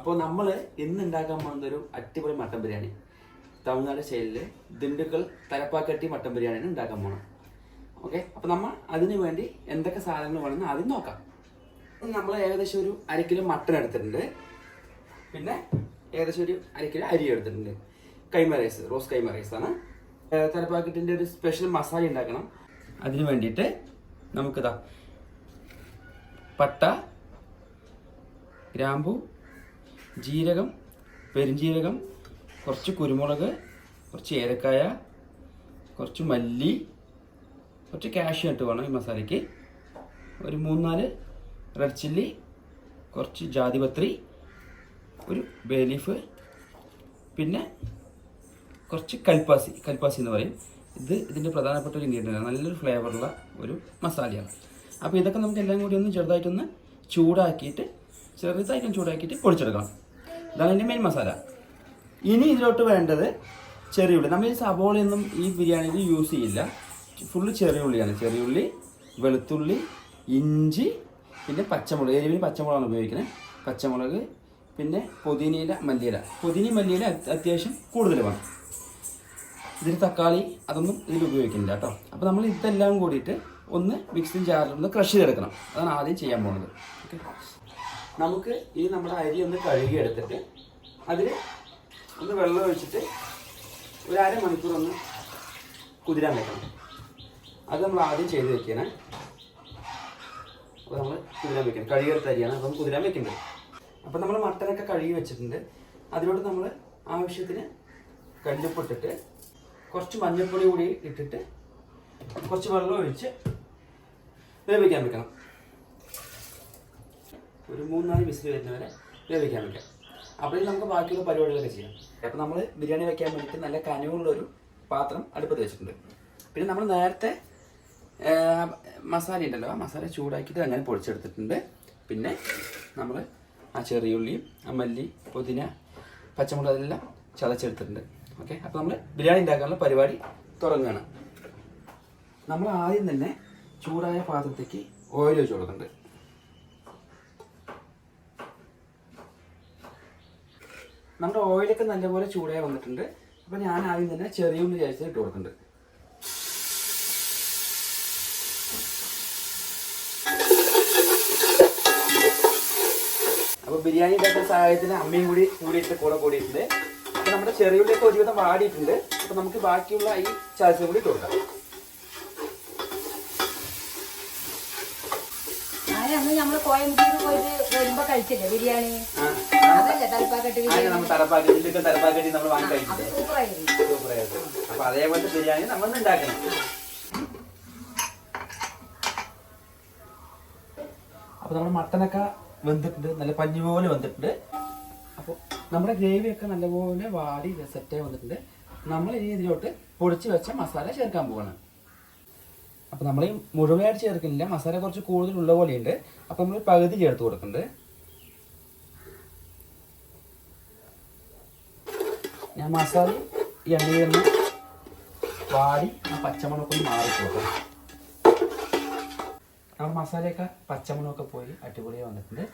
അപ്പോൾ നമ്മൾ ഇന്ന് ഉണ്ടാക്കാൻ പോകുന്ന ഒരു അടിപൊളി മട്ടൻ ബിരിയാണി. തമിഴ്നാട് സ്റ്റൈലിൽ ദിണ്ടുക്കൽ തലപ്പാക്കട്ടി മട്ടൻ ബിരിയാണിയാണ് ഉണ്ടാക്കാൻ പോകണം ഓക്കെ? അപ്പോൾ നമ്മൾ അതിനു വേണ്ടി എന്തൊക്കെ സാധനങ്ങൾ വേണമെന്ന് ആദ്യം നോക്കാം. നമ്മൾ ഏകദേശം ഒരു അര കിലോ മട്ടൻ എടുത്തിട്ടുണ്ട്. പിന്നെ ഏകദേശം ഒരു അര കിലോ അരി എടുത്തിട്ടുണ്ട്. കൈമ റൈസ് റോസ് കൈമ ആണ്. തലപ്പാക്കറ്റിന്റെ ഒരു സ്പെഷ്യൽ മസാല ഉണ്ടാക്കണം. അതിന് വേണ്ടിയിട്ട് നമുക്കിതാ പട്ട ഗ്രാമ്പു ജീരകം പെരുംജീരകം കുറച്ച് കുരുമുളക് കുറച്ച് ഏലക്കായ കുറച്ച് മല്ലി കുറച്ച് കാഷ്യൂ ഇട്ട് വേണം ഈ മസാലയ്ക്ക്. ഒരു മൂന്നാൽ റെഡ് ചില്ലി കുറച്ച് ജാതിപത്രി ഒരു ബേ ലീഫ് പിന്നെ കുറച്ച് കൽപ്പാസി. കൽപ്പാസി എന്ന് പറയും. ഇത് ഇതിന്റെ പ്രധാനപ്പെട്ട ഒരു ഇൻഗ്രീഡിയന്റ് നല്ലൊരു ഫ്ലേവറുള്ള ഒരു മസാലയാണ്. അപ്പോൾ ഇതൊക്കെ നമുക്ക് എല്ലാം കൂടി ഒന്ന് ചെറുതായിട്ടൊന്ന് ചൂടാക്കിയിട്ട് ചെറുതായിട്ടൊന്ന് ചൂടാക്കിയിട്ട് പൊടിച്ചെടുക്കണം. ഇതാണ് എന്റെ മെയിൻ മസാല ഇനി ഇതിലോട്ട് വേണ്ടത് ചെറിയുള്ളി നമ്മൾ ഈ സബോളയൊന്നും ഈ ബിരിയാണിയിൽ യൂസ് ചെയ്യില്ല. ഫുള്ള് ചെറിയുള്ളിയാണ് ചെറിയുള്ളി വെളുത്തുള്ളി ഇഞ്ചി പിന്നെ പച്ചമുളക്. എരിവിന് പച്ചമുളകാണ് ഉപയോഗിക്കുന്നത്. പച്ചമുളക് പിന്നെ പുതിനയില മല്ലിയില. പുതിനയും മല്ലിയില അത് അത്യാവശ്യം കൂടുതൽ വേണം ഇതിൽ തക്കാളി അതൊന്നും ഇതിൽ ഉപയോഗിക്കുന്നില്ല കേട്ടോ. അപ്പോൾ നമ്മൾ ഇതെല്ലാം കൂടിയിട്ട് ഒന്ന് മിക്സിംഗ് ജാറിൽ ഒന്ന് ക്രഷ് ചെയ്തെടുക്കണം. അതാണ് ആദ്യം ചെയ്യാൻ പോകുന്നത് ഓക്കെ നമുക്ക് ഈ നമ്മുടെ അരി ഒന്ന് കഴുകി എടുത്തിട്ട് അതിൽ ഒന്ന് വെള്ളം ഒഴിച്ചിട്ട് ഒരു അരമണിക്കൂർ ഒന്ന് കുതിരാൻ വെക്കണം. അത് നമ്മൾ ആദ്യം ചെയ്ത് വെക്കണേ. അപ്പോൾ നമ്മൾ കുതിരാൻ വെക്കണം. കഴുകിയെടുത്ത അരിയാണ് അപ്പം കുതിരാൻ വെക്കുന്നത് അപ്പം നമ്മൾ മട്ടനൊക്കെ കഴുകി വെച്ചിട്ടുണ്ട്. അതിലോട്ട് നമ്മൾ ആവശ്യത്തിന് കല്ലുപ്പിട്ടിട്ട് കുറച്ച് മഞ്ഞൾപ്പൊടി കൂടി ഇട്ടിട്ട് കുറച്ച് വെള്ളം ഒഴിച്ച് വേവിക്കാൻ വെക്കണം. ഒരു മൂന്നാൽ വിസിൽ വരുന്നവരെ വേവിക്കാൻ വെക്കാം. അപ്പോഴേ നമുക്ക് ബാക്കിയുള്ള പരിപാടികളൊക്കെ ചെയ്യാം. അപ്പോൾ നമ്മൾ ബിരിയാണി വെക്കാൻ വേണ്ടിയിട്ട് നല്ല കനവുള്ള ഒരു പാത്രം അടുപ്പത്ത് വെച്ചിട്ടുണ്ട്. പിന്നെ നമ്മൾ നേരത്തെ മസാല ഉണ്ടല്ലോ ആ മസാല ചൂടാക്കിയിട്ട് അങ്ങനെ പൊടിച്ചെടുത്തിട്ടുണ്ട്. പിന്നെ നമ്മൾ ആ ചെറിയുള്ളിയും മല്ലി പുതിന പച്ചമുളക് അതെല്ലാം ചതച്ചെടുത്തിട്ടുണ്ട്. ഓക്കെ? അപ്പോൾ നമ്മൾ ബിരിയാണി ഉണ്ടാക്കാനുള്ള പരിപാടി തുടങ്ങുകയാണ് നമ്മൾ ആദ്യം തന്നെ ചൂടായ പാത്രത്തേക്ക് ഓയിൽ വെച്ച് കൊടുക്കുന്നുണ്ട്. നമ്മുടെ ഓയിലൊക്കെ നല്ലപോലെ ചൂടായി വന്നിട്ടുണ്ട്. അപ്പോൾ ഞാൻ ആദ്യം തന്നെ ചെറിയ ഉള്ളി ചേർത്ത് ഇട്ട് കൊടുക്കുന്നുണ്ട്. അപ്പോൾ ബിരിയാണി ഉണ്ടാക്കുന്ന സഹായത്തിന് അമ്മയും കൂടി കൂടിയിട്ട് കൂടെ കൂടിയിട്ടുണ്ട്. അപ്പോൾ നമ്മുടെ ചെറിയുള്ളിയൊക്കെ ഒരുവിധം വാടിയിട്ടുണ്ട്. അപ്പോൾ നമുക്ക് ബാക്കിയുള്ള ഈ ചാർജും കൂടി ഇട്ട് കൊടുക്കാം. അങ്ങനെ അന്ന് നമ്മൾ കോയമ്പത്തൂർ പോയിട്ട് വരുമ്പോ കഴിച്ചില്ലേ ബിരിയാണി? ആ, അതല്ലേ തലപ്പാക്കട്ട് ബിരിയാണി? നമ്മൾ നമ്മൾ വാങ്ങി അത് കഴിച്ചില്ലേ? സൂപ്പറായിരുന്നു സൂപ്പറായിട്ട് അപ്പൊ അതേപോലത്തെ ബിരിയാണി നമ്മൾ ഉണ്ടാക്കണം. അപ്പോൾ നമ്മുടെ മട്ടനൊക്കെ വെന്തിട്ടുണ്ട്. നല്ല പഞ്ഞു പോലെ വെന്തിട്ടുണ്ട്. അപ്പോൾ നമ്മുടെ ഗ്രേവിയൊക്കെ നല്ലപോലെ വാടി സെറ്റായി വന്നിട്ടുണ്ട്. നമ്മൾ ഇനി ഇതിലോട്ട് പൊടിച്ച് വെച്ച മസാല ചേർക്കാൻ പോവാണ്. അപ്പോൾ നമ്മൾ ഈ മുഴുവനായിട്ട് ചേർക്കുന്നില്ല മസാല കുറച്ച് കൂടുതലുള്ള പോലെയുണ്ട്. അപ്പോൾ നമ്മൾ പകുതി ചേർത്ത് കൊടുക്കുന്നുണ്ട് ഞാൻ മസാല എണ്ണയിൽ നിന്ന് വാടി ആ പച്ചമുളകൊക്കെ മാറി കൊടുക്കും. നമ്മുടെ മസാലയൊക്കെ പച്ചമുളകൊക്കെ പോയി അടിപൊളിയായി വന്നിട്ടുണ്ട്.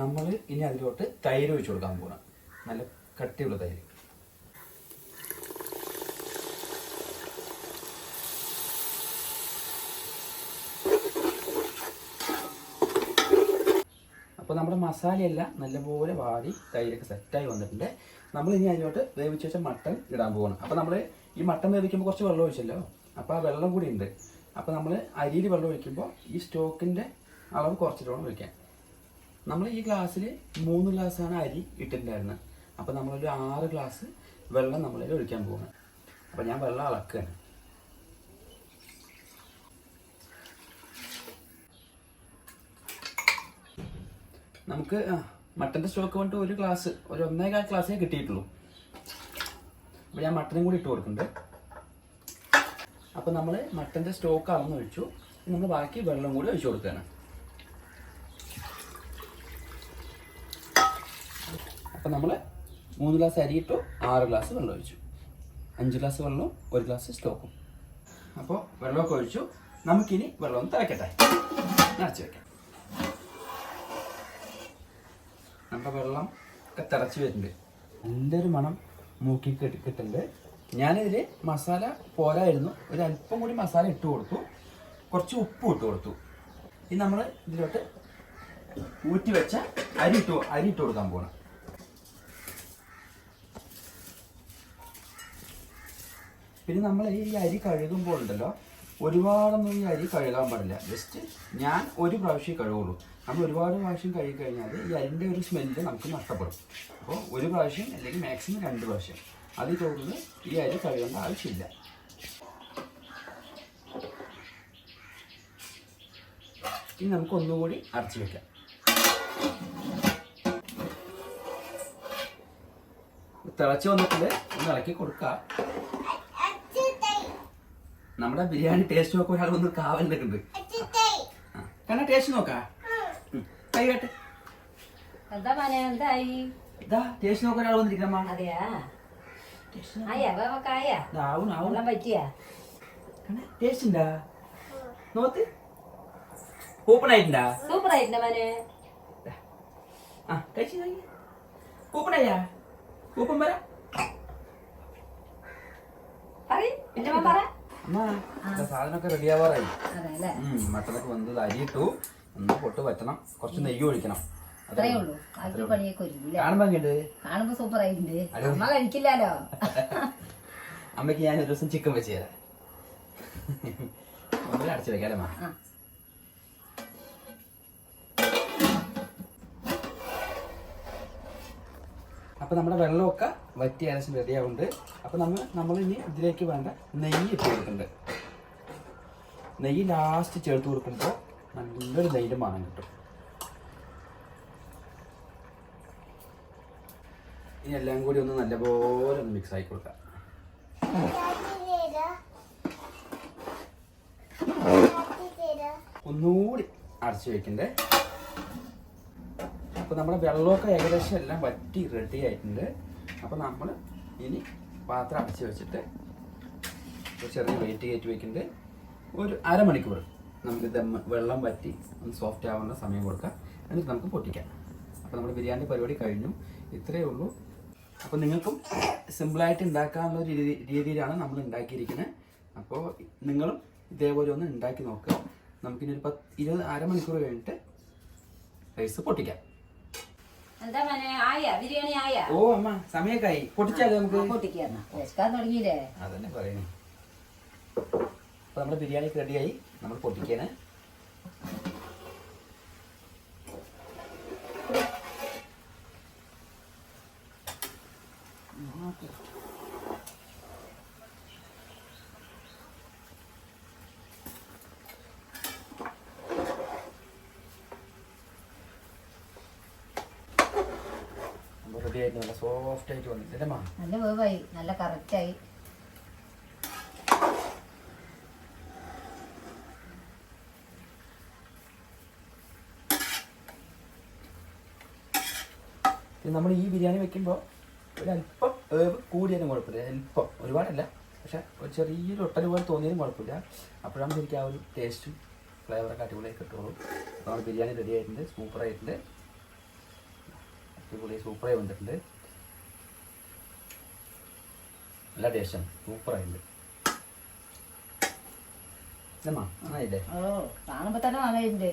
നമ്മൾ ഇനി അതിലോട്ട് തൈര് ഒഴിച്ചു കൊടുക്കാൻ പോകണം നല്ല കട്ടിയുള്ള തൈര്. അപ്പോൾ നമ്മുടെ മസാലയെല്ലാം നല്ലപോലെ വാടി തൈരൊക്കെ സെറ്റായി വന്നിട്ടുണ്ട്. നമ്മൾ ഇനി അതിലോട്ട് വേവിച്ച് വെച്ച മട്ടൺ ഇടാൻ പോകണം അപ്പോൾ നമ്മൾ ഈ മട്ടൺ വേവിക്കുമ്പോൾ കുറച്ച് വെള്ളം ഒഴിച്ചല്ലോ? അപ്പോൾ ആ വെള്ളം കൂടി ഉണ്ട്. അപ്പോൾ നമ്മൾ അരിയിൽ വെള്ളം ഒഴിക്കുമ്പോൾ ഈ സ്റ്റോക്കിന്റെ അളവ് കുറച്ചിട്ട് വേണം ഒഴിക്കാൻ നമ്മൾ ഈ ഗ്ലാസ്സിൽ മൂന്ന് ഗ്ലാസ്സാണ് അരി ഇട്ടിട്ടുണ്ടായിരുന്നത്. അപ്പോൾ നമ്മളൊരു ആറ് ഗ്ലാസ് വെള്ളം നമ്മളിൽ ഒഴിക്കാൻ പോകണം അപ്പോൾ ഞാൻ വെള്ളം അളക്കുകയാണ് നമുക്ക് മട്ടന്റെ സ്റ്റോക്ക് കൊണ്ട് ഒരു ഗ്ലാസ് ഒരു ഒന്നേകാൽ ഗ്ലാസ്സേ കിട്ടിയിട്ടുള്ളൂ. അപ്പോൾ ഞാൻ മട്ടനും കൂടി ഇട്ട് കൊടുക്കുന്നുണ്ട്. അപ്പോൾ നമ്മൾ മട്ടന്റെ സ്റ്റോക്ക് അളന്ന് ഒഴിച്ചു. നമ്മൾ ബാക്കി വെള്ളം കൂടി ഒഴിച്ചു കൊടുക്കുകയാണ്. അപ്പോൾ നമ്മൾ മൂന്ന് ഗ്ലാസ് അരി ഇട്ടു ആറ് ഗ്ലാസ് വെള്ളം ഒഴിച്ചു. അഞ്ച് ഗ്ലാസ് വെള്ളവും ഒരു ഗ്ലാസ് സ്റ്റോക്കും അപ്പോൾ വെള്ളമൊക്കെ ഒഴിച്ചു. നമുക്കിനി വെള്ളം തിളക്കട്ടെ. നിറച്ച് വെക്കാം. നമ്മുടെ വെള്ളം ഒക്കെ തിളച്ച് വരുന്നുണ്ട്. നല്ലൊരു മണം മൂക്കി കിട്ടി കിട്ടുന്നുണ്ട്. ഞാനിതിൽ മസാല പോരായിരുന്നു. ഒരു അല്പം കൂടി മസാല ഇട്ട് കൊടുത്തു. കുറച്ച് ഉപ്പ് ഇട്ട് കൊടുത്തു. ഇനി നമ്മൾ ഇതിലോട്ട് ഊറ്റി വെച്ച അരി ഇട്ട് അരി ഇട്ട് കൊടുക്കാൻ പോകണം പിന്നെ നമ്മൾ ഈ അരി കഴുകുമ്പോൾ ഉണ്ടല്ലോ ഒരുപാടൊന്നും ഈ അരി കഴുകാൻ പാടില്ല. ജസ്റ്റ് ഞാൻ ഒരു പ്രാവശ്യം കഴുകുള്ളൂ. നമ്മൾ ഒരുപാട് പ്രാവശ്യം കഴുകി കഴിഞ്ഞാൽ ഈ അരിന്റെ ഒരു സ്മെല്ല് നമുക്ക് നഷ്ടപ്പെടും. അപ്പോൾ ഒരു പ്രാവശ്യം അല്ലെങ്കിൽ മാക്സിമം രണ്ട് പ്രാവശ്യം. അതിൽ കൂടുതൽ ഈ അരി കഴുകേണ്ട ആവശ്യമില്ല. ഇനി നമുക്ക് ഒന്നുകൂടി അടച്ചു വെക്കാം. തിളച്ച് വന്നിട്ട് ഒന്ന് ഇളക്കി കൊടുക്കാം. നമ്മുടെ ബിരിയാണി ടേസ്റ്റ് നോക്കാൻ ഒരാൾ വന്ന് കാവലുണ്ട് കണ്ണ ടേസ്റ്റ് നോക്കാ? ഉം. കൈ കേട്ടെ. എന്താ മോനെ എന്തായി? ഇതാ ടേസ്റ്റ് നോക്കാൻ ഒരാൾ വന്നിരിക്കണമ്മ അതെയാ? ആയാ ആയാ? ആവും ആവും. പറ്റിയാ? കണ്ണ ടേസ്റ്റ് ഉണ്ടാ നോക്ക്. ഓപ്പൺ ആയിട്ടുണ്ടാ? സൂപ്പർ ആയിട്ടുണ്ടാ മനെ? ആ കഴിച്ചു കൂപ്പൺ ആയാ? ഓപ്പൺ വരാ പറയ് എന്റെ പറ. സാധനമൊക്കെ റെഡി ആവാറായി അതെ അല്ലേ ഉം, മട്ടനൊക്കെ വന്നത് അരിയിട്ടു ഒന്ന് പൊട്ട് പറ്റണം. കുറച്ച് നെയ്യ് ഒഴിക്കണം. അത്രേ ഉള്ളൂ. ബാക്കി പണിയൊക്കെ ഒരുങ്ങില്ല? കാണുമ്പോ എങ്ങനെയുണ്ട് കാണുമ്പോ സൂപ്പർ ആയിട്ടുണ്ട്. അതെ. അമ്മ കഴിക്കില്ലല്ലോ. അമ്മയ്ക്ക് ഞാൻ ഒരു ദിവസം ചിക്കൻ വെച്ച് തരാം. അടച്ചു വെക്കാം അല്ലേ ആ അപ്പൊ നമ്മുടെ വെള്ളമൊക്കെ വറ്റി ഏകദേശം റെഡി ആവുന്നുണ്ട്. അപ്പൊ നമ്മൾ നമ്മൾ ഇനി ഇതിലേക്ക് വേണ്ട നെയ്യ് ഇട്ട് കൊടുക്കുന്നുണ്ട്. നെയ്യ് ലാസ്റ്റ് ചേർത്ത് കൊടുക്കുമ്പോൾ നല്ലൊരു നെയ്യുടെ മണം കിട്ടും. ഇനി എല്ലാം കൂടി ഒന്ന് നല്ലപോലെ ഒന്ന് മിക്സ് ആക്കി കൊടുക്കാം. ഒന്നുകൂടി അടച്ചു വെക്കണ്ടേ? അപ്പോൾ നമ്മുടെ വെള്ളമൊക്കെ ഏകദേശം എല്ലാം വറ്റി റെഡി ആയിട്ടുണ്ട്. അപ്പോൾ നമ്മൾ ഇനി പാത്രം അടച്ച് വെച്ചിട്ട് ചെറിയ വെയിറ്റ് കയറ്റി വെക്കുന്നുണ്ട്. ഒരു അരമണിക്കൂർ നമുക്ക് ദം വെള്ളം വറ്റി ഒന്ന് സോഫ്റ്റ് ആവുന്ന സമയം കൊടുക്കാം. എന്നിട്ട് നമുക്ക് പൊട്ടിക്കാം. അപ്പോൾ നമ്മുടെ ബിരിയാണി പരിപാടി കഴിഞ്ഞു. ഇത്രയേ ഉള്ളൂ. അപ്പോൾ നിങ്ങൾക്കും സിമ്പിളായിട്ട് ഉണ്ടാക്കാനുള്ള ഒരു രീതി രീതിയിലാണ് നമ്മൾ ഉണ്ടാക്കിയിരിക്കുന്നത്. അപ്പോൾ നിങ്ങളും ഇതേപോലെ ഒന്ന് ഉണ്ടാക്കി നോക്കുക. നമുക്കിനി ഒരു പത്ത് ഇരുപത് അരമണിക്കൂർ കഴിഞ്ഞിട്ട് റൈസ് പൊട്ടിക്കാം. എന്താ മോനെ? ആയാ? ബിരിയാണി ആയാ? ഓ അമ്മ സമയക്കായി. പൊട്ടിച്ചാലോ നമുക്ക്? പൊട്ടിക്കാന്നാ വിശക്കാൻ തുടങ്ങിയില്ലേ? അതന്നെ പറയണേ. അപ്പൊ നമ്മുടെ ബിരിയാണി റെഡിയായി നമ്മൾ പൊട്ടിക്കാണ് റെഡി ആയിട്ട് നല്ല സോഫ്റ്റ് ആയിട്ട് വന്നിട്ടില്ലേ മാ? നല്ല വേവായി. നല്ല കറക്റ്റായി നമ്മൾ ഈ ബിരിയാണി വെക്കുമ്പോൾ ഒരല്പം ഏവ് കൂടിയാലും കുഴപ്പമില്ല. അല്പം ഒരുപാടല്ല. പക്ഷെ ഒരു ചെറിയൊരു ഒട്ടൽ പോലെ തോന്നിയാലും കുഴപ്പമില്ല. അപ്പോഴാണ് ശരിക്കും ആ ഒരു ടേസ്റ്റും ഫ്ലേവറൊക്കെ അടിപൊളിയായി കിട്ടുള്ളൂ. അപ്പോൾ ബിരിയാണി റെഡി ആയിട്ടുണ്ട്. സൂപ്പർ ആയിട്ടുണ്ട്. അടിപൊളി സൂപ്പറായി വന്നിട്ടുണ്ട്. നല്ല ടേസ്റ്റാണ് സൂപ്പറായിട്ടുണ്ട് കാണുമ്പോ തന്നെ നന്നായിട്ടുണ്ട്.